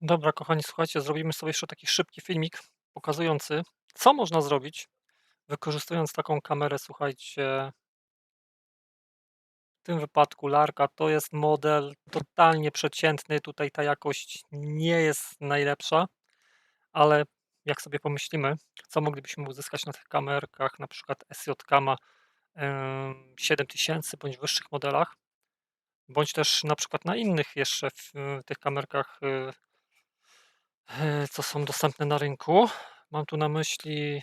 Dobra, kochani, słuchajcie, zrobimy sobie jeszcze taki szybki filmik pokazujący, co można zrobić, wykorzystując taką kamerę, słuchajcie. W tym wypadku Larka to jest model totalnie przeciętny, tutaj ta jakość nie jest najlepsza, ale jak sobie pomyślimy, co moglibyśmy uzyskać na tych kamerkach, na przykład SJ-Cama em, 7000 bądź wyższych modelach, bądź też na przykład na innych jeszcze w, tych kamerkach y, co są dostępne na rynku. Mam tu na myśli,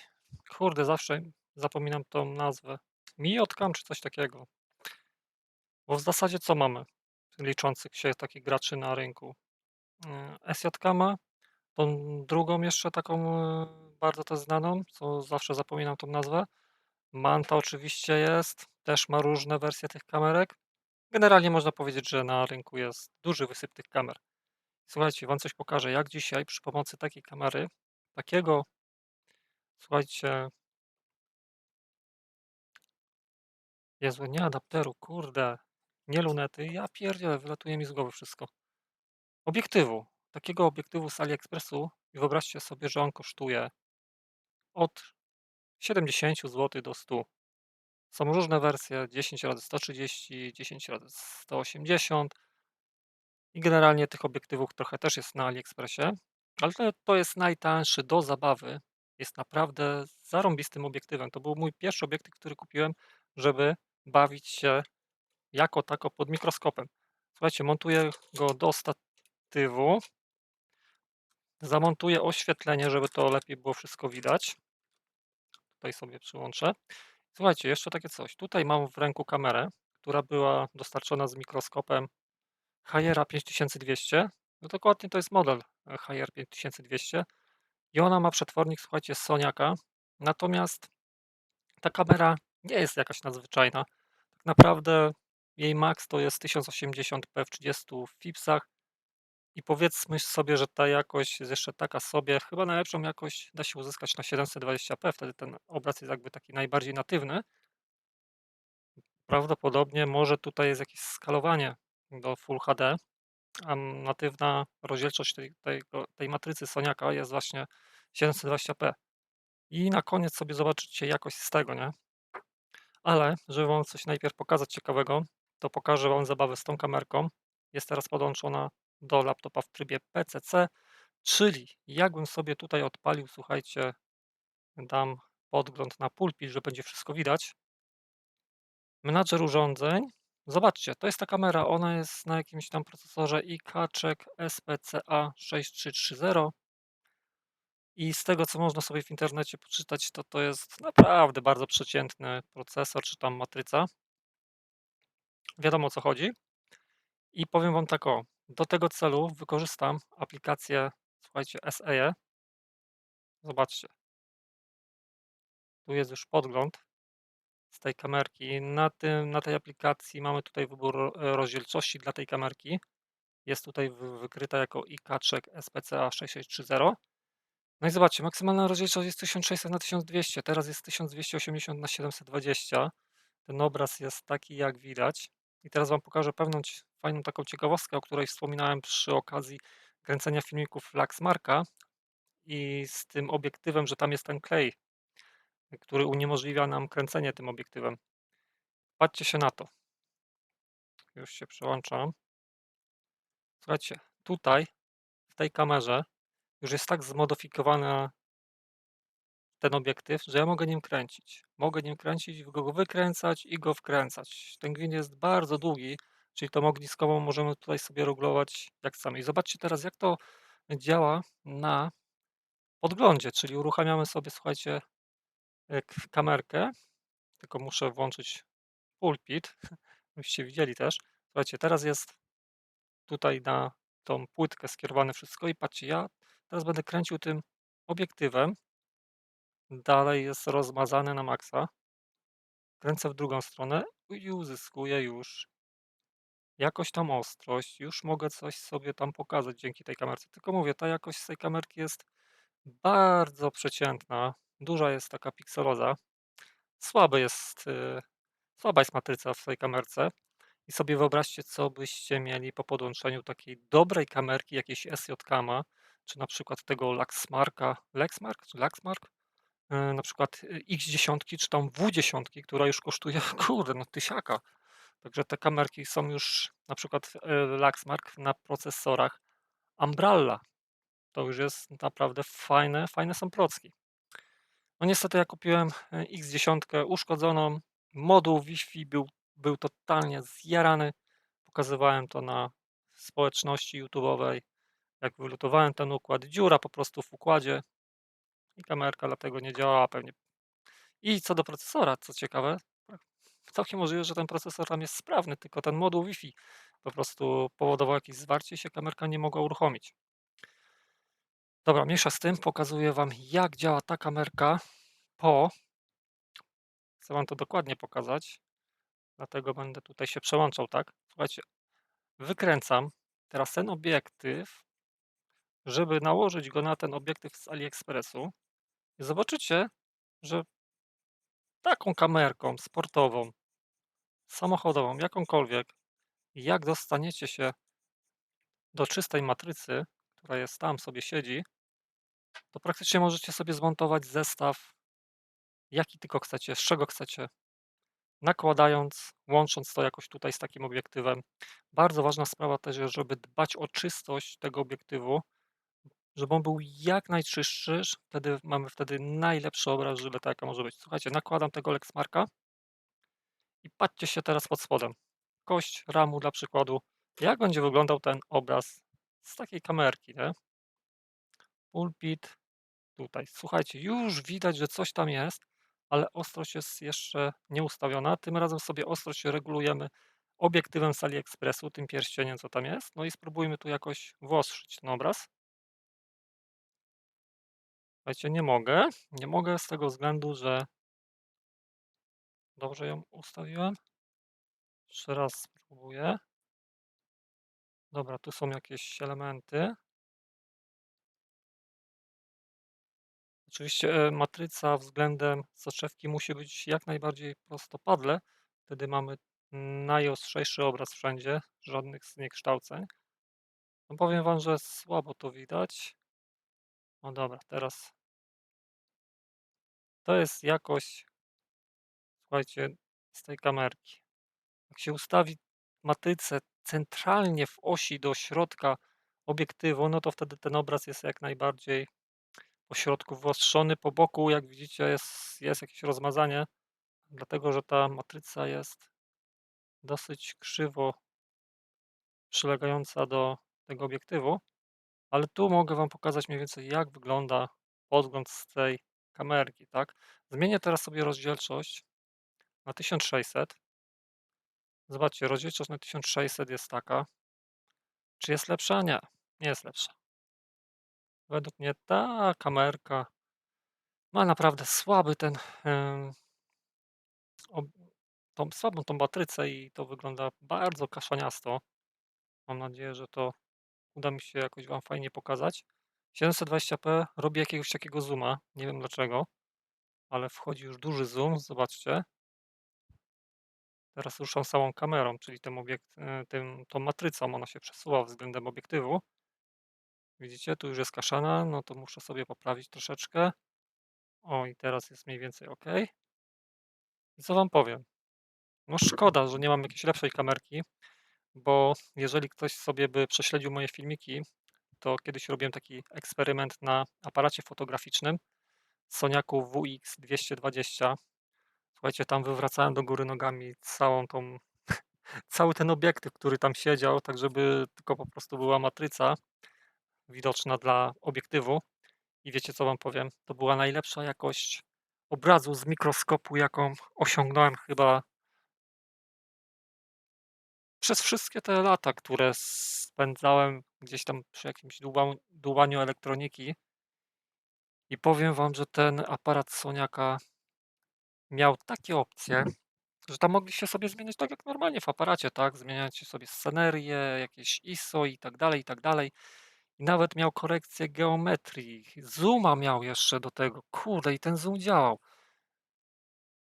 kurde, zawsze zapominam tą nazwę. Miotcam czy coś takiego. Bo w zasadzie co mamy liczących się takich graczy na rynku? E, SJKama, tą drugą jeszcze taką e, bardzo też znaną, co zawsze zapominam tą nazwę. Manta oczywiście jest, też ma różne wersje tych kamerek. Generalnie można powiedzieć, że na rynku jest duży wysyp tych kamer. Słuchajcie, wam coś pokażę, jak dzisiaj przy pomocy takiej kamery, takiego, słuchajcie, Jezu, nie adapteru, kurde, nie lunety, ja pierdzielę, wylatuje mi z głowy wszystko. Obiektywu, takiego obiektywu z AliExpressu i wyobraźcie sobie, że on kosztuje od 70 zł do 100. Są różne wersje, 10 razy 130, 10 razy 180 i generalnie tych obiektywów trochę też jest na AliExpressie, ale to, jest najtańszy do zabawy. Jest naprawdę zarąbistym obiektywem. To był mój pierwszy obiektyw, który kupiłem, żeby bawić się jako tako pod mikroskopem. Słuchajcie, montuję go do statywu. Zamontuję oświetlenie, żeby to lepiej było wszystko widać. Tutaj sobie przyłączę. Słuchajcie, jeszcze takie coś. Tutaj mam w ręku kamerę, która była dostarczona z mikroskopem Haiera 5200. No dokładnie to jest model Haier 5200 i ona ma przetwornik, słuchajcie, Soniaka. Natomiast ta kamera nie jest jakaś nadzwyczajna. Tak naprawdę jej max to jest 1080p w 30 fipsach i powiedzmy sobie, że ta jakość jest jeszcze taka sobie. Chyba najlepszą jakość da się uzyskać na 720p, wtedy ten obraz jest jakby taki najbardziej natywny. Prawdopodobnie może tutaj jest jakieś skalowanie do Full HD, a natywna rozdzielczość tej, tej, tej matrycy Soniaka jest właśnie 720p. I na koniec sobie zobaczycie jakość z tego, nie? Ale, żeby Wam coś najpierw pokazać ciekawego, to pokażę Wam zabawę z tą kamerką. Jest teraz podłączona do laptopa w trybie PCC, czyli jakbym sobie tutaj odpalił, słuchajcie, dam podgląd na pulpit, że będzie wszystko widać. Menadżer urządzeń. Zobaczcie, to jest ta kamera, ona jest na jakimś tam procesorze iKaczek SPCA 6330 i z tego, co można sobie w internecie poczytać, to to jest naprawdę bardzo przeciętny procesor, czy tam matryca. Wiadomo o co chodzi. I powiem Wam tak o, do tego celu wykorzystam aplikację, słuchajcie, SE. Zobaczcie. Tu jest już podgląd tej kamerki. Na, tym, na tej aplikacji mamy tutaj wybór e, rozdzielczości dla tej kamerki. Jest tutaj wykryta jako iKaczek SPCA 6630. No i zobaczcie, maksymalna rozdzielczość jest 1600 na 1200, teraz jest 1280 na 720. Ten obraz jest taki, jak widać. I teraz Wam pokażę pewną fajną taką ciekawostkę, o której wspominałem przy okazji kręcenia filmików Laxmarka i z tym obiektywem, że tam jest ten klej, który uniemożliwia nam kręcenie tym obiektywem. Patrzcie się na to. Już się przełączam. Słuchajcie, tutaj w tej kamerze już jest tak zmodyfikowana ten obiektyw, że ja mogę nim kręcić. Mogę nim kręcić, go wykręcać i go wkręcać. Ten gwint jest bardzo długi, czyli tą ogniskową możemy tutaj sobie regulować jak chcemy. I zobaczcie teraz, jak to działa na podglądzie, czyli uruchamiamy sobie, słuchajcie, kamerkę, tylko muszę włączyć pulpit, byście widzieli też. Słuchajcie, teraz jest tutaj na tą płytkę skierowane wszystko i patrzcie, ja teraz będę kręcił tym obiektywem, dalej jest rozmazane na maksa. Kręcę w drugą stronę i uzyskuję już jakoś tam ostrość, już mogę coś sobie tam pokazać dzięki tej kamerce. Tylko mówię, ta jakość z tej kamerki jest bardzo przeciętna, duża jest taka pikseloza, słaby jest, yy, słaba jest matryca w tej kamerce I sobie wyobraźcie, co byście mieli po podłączeniu takiej dobrej kamerki, jakiejś SJ-Cama, czy na przykład tego Lexmarka Lexmark czy Lexmark? Yy, na przykład, y, X10 czy tam W10, która już kosztuje, kurde, no tysiaka. Także te kamerki są już na przykład, Lexmark na procesorach Umbrella. To już jest naprawdę fajne fajne są procki. No niestety ja kupiłem, y, X10 uszkodzoną, moduł Wi-Fi był był totalnie zjarany. Pokazywałem to na społeczności YouTube'owej, jak wylutowałem ten układ, dziura po prostu w układzie i kamerka dlatego nie działała pewnie. I co do procesora, co ciekawe, całkiem możliwe, że ten procesor tam jest sprawny, tylko ten moduł Wi-Fi po prostu powodował jakieś zwarcie i się kamerka nie mogła uruchomić. Dobra, mniejsza z tym, pokazuję wam, jak działa ta kamerka po chcę wam to dokładnie pokazać, dlatego będę tutaj się przełączał, tak. Słuchajcie, wykręcam teraz ten obiektyw, żeby nałożyć go na ten obiektyw z AliExpressu i zobaczycie, że taką kamerką sportową, samochodową, jakąkolwiek, jak dostaniecie się do czystej matrycy, która jest tam, sobie siedzi, to praktycznie możecie sobie zmontować zestaw jaki tylko chcecie, z czego chcecie, nakładając, łącząc to jakoś tutaj z takim obiektywem. Bardzo ważna sprawa też jest, żeby dbać o czystość tego obiektywu, żeby on był jak najczystszy, wtedy mamy wtedy najlepszy obraz żyleta jaka może być. Słuchajcie, nakładam tego Lexmarka i patrzcie się teraz pod spodem. Kość ramu dla przykładu, jak będzie wyglądał ten obraz z takiej kamerki, nie? Pulpit, tutaj. Słuchajcie, już widać, że coś tam jest, ale ostrość jest jeszcze nieustawiona. Tym razem sobie ostrość regulujemy obiektywem z AliExpressu, tym pierścieniem, co tam jest. No i spróbujmy tu jakoś wyostrzyć ten obraz. Słuchajcie, nie mogę. Nie mogę z tego względu, że dobrze ją ustawiłem. Jeszcze raz spróbuję. Dobra, tu są jakieś elementy. Oczywiście, e, matryca względem soczewki musi być jak najbardziej prostopadle. Wtedy mamy najostrzejszy obraz wszędzie, żadnych zniekształceń. No powiem wam, że słabo to widać. No dobra, teraz to jest jakość słuchajcie, z tej kamerki. Jak się ustawi matrycę centralnie w osi do środka obiektywu, no to wtedy ten obraz jest jak najbardziej po środku wyostrzony, po boku jak widzicie jest jest jakieś rozmazanie, dlatego że ta matryca jest dosyć krzywo przylegająca do tego obiektywu, ale tu mogę wam pokazać mniej więcej jak wygląda podgląd z tej kamerki, tak. Zmienię teraz sobie rozdzielczość na 1600. Zobaczcie, rozdzielczość na 1600 jest taka. Czy jest lepsza? Nie, nie jest lepsza. Według mnie ta kamerka ma naprawdę słaby ten, tą słabą tą matrycę i to wygląda bardzo kaszaniasto. Mam nadzieję, że to uda mi się jakoś wam fajnie pokazać. 720p robi jakiegoś takiego zooma, nie wiem dlaczego, ale wchodzi już duży zoom, zobaczcie. Teraz ruszam samą kamerą, czyli tym obiekt yy, tym tą matrycą, ona się przesuwa względem obiektywu. Widzicie, tu już jest kaszana, no to muszę sobie poprawić troszeczkę. O i teraz jest mniej więcej ok. I co wam powiem? No szkoda, że nie mam jakiejś lepszej kamerki, bo jeżeli ktoś sobie by prześledził moje filmiki, to kiedyś robiłem taki eksperyment na aparacie fotograficznym Soniaku WX220. Słuchajcie, tam wywracałem do góry nogami całą tą cały ten obiektyw, który tam siedział, tak żeby tylko po prostu była matryca widoczna dla obiektywu. I wiecie co wam powiem? To była najlepsza jakość obrazu z mikroskopu, jaką osiągnąłem chyba przez wszystkie te lata, które spędzałem gdzieś tam przy jakimś dłuba dłubaniu elektroniki. I powiem wam, że ten aparat Soniaka miał takie opcje, że tam mogliście sobie zmieniać tak jak normalnie w aparacie, tak, zmieniacie sobie scenerię, jakieś ISO i tak dalej, i tak dalej. I nawet miał korekcję geometrii, zooma miał jeszcze do tego, kurde i ten zoom działał.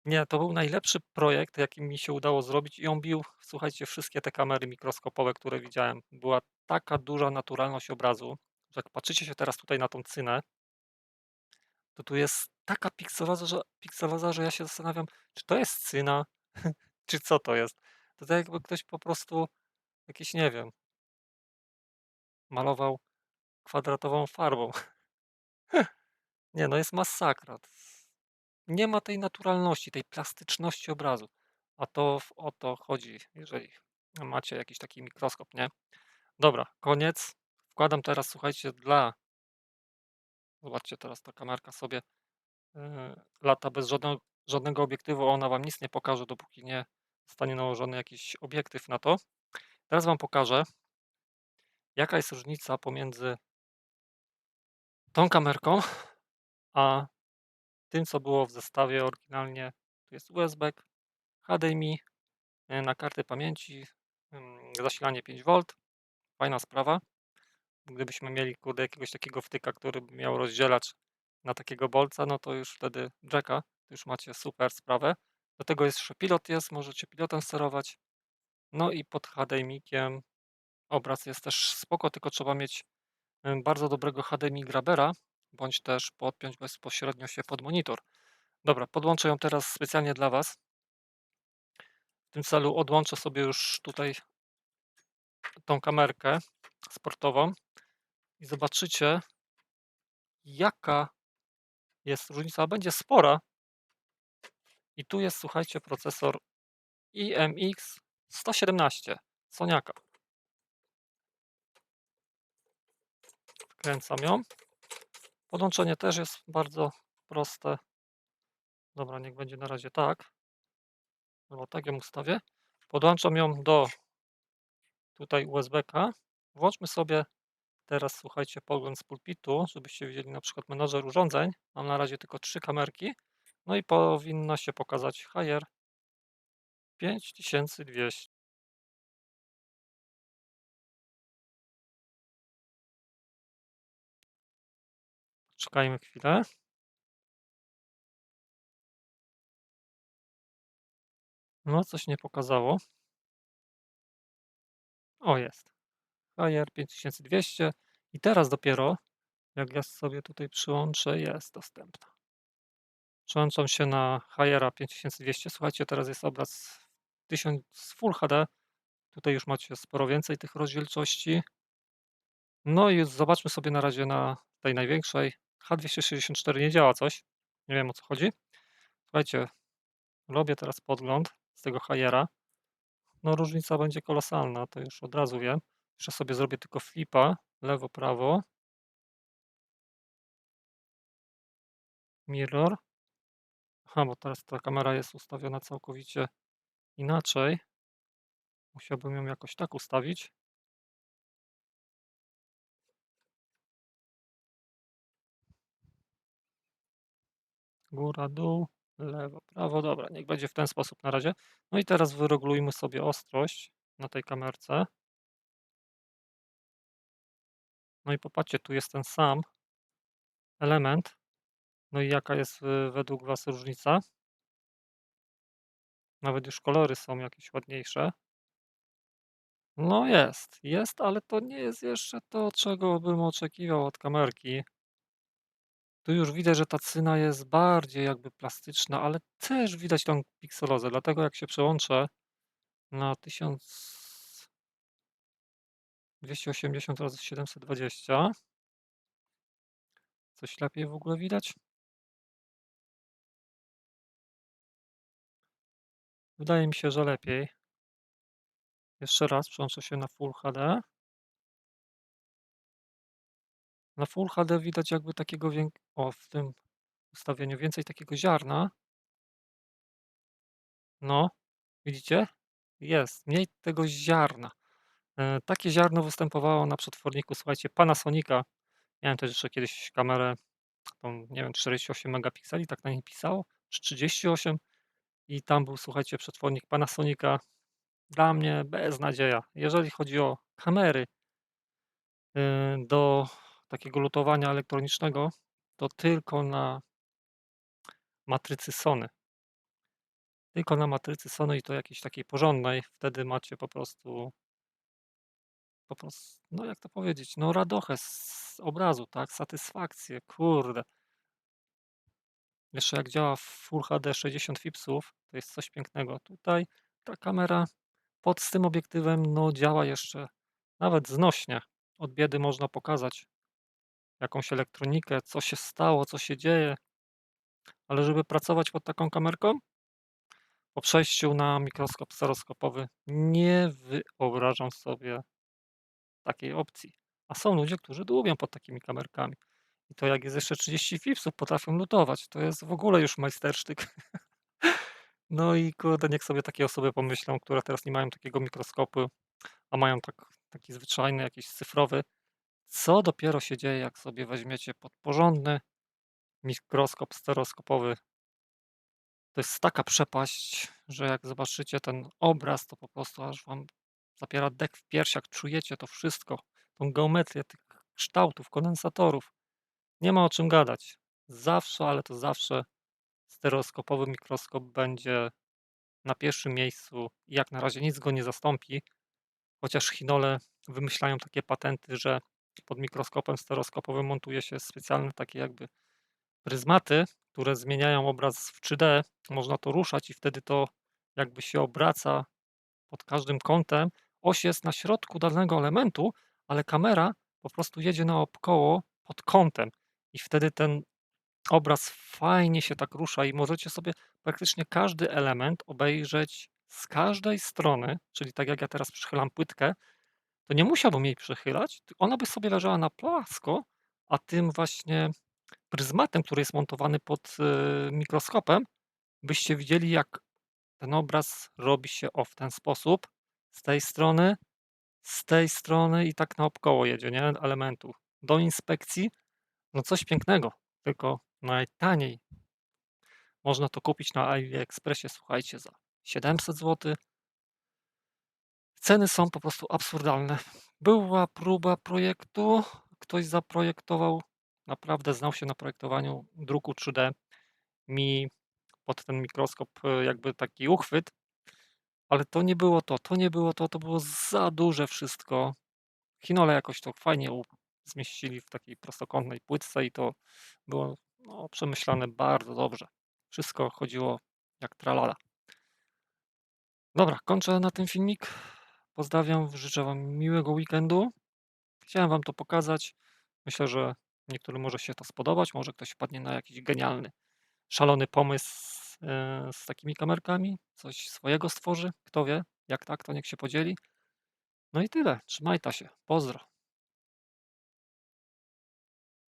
Nie, to był najlepszy projekt, jaki mi się udało zrobić i on bił, słuchajcie, wszystkie te kamery mikroskopowe, które widziałem. Była taka duża naturalność obrazu, że jak patrzycie się teraz tutaj na tą cynę to tu jest taka pikseloza, że pikseloza, że ja się zastanawiam, czy to jest cyna, czy co to jest. To tak jakby ktoś po prostu jakiś, nie wiem malował kwadratową farbą. Nie, no jest masakra. Nie ma tej naturalności, tej plastyczności obrazu, a to o to chodzi, jeżeli macie jakiś taki mikroskop, nie. Dobra, koniec. Wkładam teraz, słuchajcie, dla zobaczcie, teraz ta kamerka sobie, yy, lata bez żadnego żadnego obiektywu, ona wam nic nie pokaże, dopóki nie zostanie nałożony jakiś obiektyw na to. Teraz wam pokażę jaka jest różnica pomiędzy tą kamerką, a tym, co było w zestawie oryginalnie. Tu jest USB, HDMI, yy, na kartę pamięci, mm, zasilanie 5V. Fajna sprawa. Gdybyśmy mieli, kurde, jakiegoś takiego wtyka, który by miał rozdzielacz na takiego bolca, no to już wtedy jacka, to już macie super sprawę. Do tego jeszcze pilot jest, możecie pilotem sterować. No i pod HDMI-kiem obraz jest też spoko, tylko trzeba mieć, bardzo dobrego HDMI grabera, bądź też podpiąć bezpośrednio się pod monitor. Dobra, podłączę ją teraz specjalnie dla was. W tym celu odłączę sobie już tutaj tą kamerkę sportową i zobaczycie jaka jest różnica, będzie spora. I tu jest, słuchajcie, procesor iMX 117 Soniaka. Wkręcam ją. Podłączenie też jest bardzo proste. Dobra, niech będzie na razie tak. Albo tak ją ustawię. Podłączam ją do tutaj USB-ka. Włączmy sobie teraz, słuchajcie, pogląd z pulpitu, żebyście widzieli na przykład menadżer urządzeń. Mam na razie tylko 3 kamerki. No i powinna się pokazać HR 5200. Czekajmy chwilę. No, coś nie pokazało. O, jest. HR 5200 i teraz dopiero, jak ja sobie tutaj przyłączę, jest dostępna. Przełączam się na HR 5200. Słuchajcie, teraz jest obraz 1000 Full HD. Tutaj już macie sporo więcej tych rozdzielczości. No i zobaczmy sobie na razie na tej największej. H264 nie działa coś. Nie wiem o co chodzi. Słuchajcie, robię teraz podgląd z tego HR. No różnica będzie kolosalna, to już od razu wiem. Jeszcze sobie zrobię tylko flipa, lewo, prawo. Mirror. Aha, bo teraz ta kamera jest ustawiona całkowicie inaczej. Musiałbym ją jakoś tak ustawić. Góra, dół, lewo, prawo. Dobra, niech będzie w ten sposób na razie. No i teraz wyregulujmy sobie ostrość na tej kamerce. No i popatrzcie, tu jest ten sam element. No i jaka jest, y, według was różnica? Nawet już kolory są jakieś ładniejsze. No jest, jest, ale to nie jest jeszcze to, czego bym oczekiwał od kamerki. Tu już widać, że ta cyna jest bardziej jakby plastyczna, ale też widać tą pikselozę, dlatego jak się przełączę na 1000 280 razy 720 Coś lepiej w ogóle widać? Wydaje mi się, że lepiej. Jeszcze raz przełączę się na Full HD. Na Full HD widać jakby takiego wię o, w tym ustawieniu więcej takiego ziarna. No, widzicie? Jest, mniej tego ziarna. E, takie ziarno występowało na przetworniku, słuchajcie, Panasonica. Miałem też jeszcze kiedyś kamerę, tą, nie wiem, 48 megapikseli, tak na niej pisało, czy 38 i tam był, słuchajcie, przetwornik Panasonica. Dla mnie beznadzieja. Jeżeli chodzi o kamery y, do takiego lutowania elektronicznego, to tylko na matrycy Sony. Tylko na matrycy Sony i to jakiejś takiej porządnej, wtedy macie po prostu po pros no jak to powiedzieć, no radochę z obrazu, tak, satysfakcję, kurde. Jeszcze jak działa Full HD 60 fipsów, to jest coś pięknego. Tutaj ta kamera pod tym obiektywem, no działa jeszcze nawet znośnie. Od biedy można pokazać jakąś elektronikę, co się stało, co się dzieje. Ale żeby pracować pod taką kamerką po przejściu na mikroskop stereoskopowy nie wyobrażam sobie takiej opcji. A są ludzie, którzy dłubią pod takimi kamerkami. I to jak jest jeszcze 30 fipsów, potrafią lutować. To jest w ogóle już majstersztyk. No i kurde, niech sobie takie osoby pomyślą, które teraz nie mają takiego mikroskopu, a mają tak taki zwyczajny, jakiś cyfrowy. Co dopiero się dzieje, jak sobie weźmiecie pod porządny mikroskop stereoskopowy. To jest taka przepaść, że jak zobaczycie ten obraz, to po prostu aż wam zapiera dech w piersiach. Czujecie to wszystko, tą geometrię tych kształtów, kondensatorów. Nie ma o czym gadać. Zawsze, ale to zawsze stereoskopowy mikroskop będzie na pierwszym miejscu i jak na razie nic go nie zastąpi. Chociaż Chinole wymyślają takie patenty, że pod mikroskopem stereoskopowym montuje się specjalne takie jakby pryzmaty, które zmieniają obraz w 3D. Można to ruszać i wtedy to jakby się obraca pod każdym kątem. Oś jest na środku danego elementu, ale kamera po prostu jedzie naokoło pod kątem i wtedy ten obraz fajnie się tak rusza i możecie sobie praktycznie każdy element obejrzeć z każdej strony, czyli tak jak ja teraz przychylam płytkę, to nie musiałbym jej przechylać, ona by sobie leżała na płasko, a tym właśnie pryzmatem, który jest montowany pod, y, mikroskopem, byście widzieli, jak ten obraz robi się, o, w ten sposób, z tej strony, z tej strony i tak naokoło jedzie, nie, elementów. Do inspekcji, no coś pięknego, tylko najtaniej można to kupić na AliExpressie, słuchajcie, za 700 zł. Ceny są po prostu absurdalne. Była próba projektu, ktoś zaprojektował, naprawdę znał się na projektowaniu druku 3D, mi pod ten mikroskop, y, jakby taki uchwyt, ale to nie było to, to nie było to, to było za duże wszystko. Chinole jakoś to fajnie zmieścili w takiej prostokątnej płytce i to było, no, przemyślane bardzo dobrze. Wszystko chodziło jak tralala. Dobra, kończę na tym filmik. Pozdrawiam, życzę wam miłego weekendu. Chciałem wam to pokazać. Myślę, że niektórym może się to spodobać, może ktoś wpadnie na jakiś genialny, szalony pomysł, z takimi kamerkami, coś swojego stworzy, kto wie. Jak tak, to niech się podzieli. No i tyle, trzymajta się, pozdro.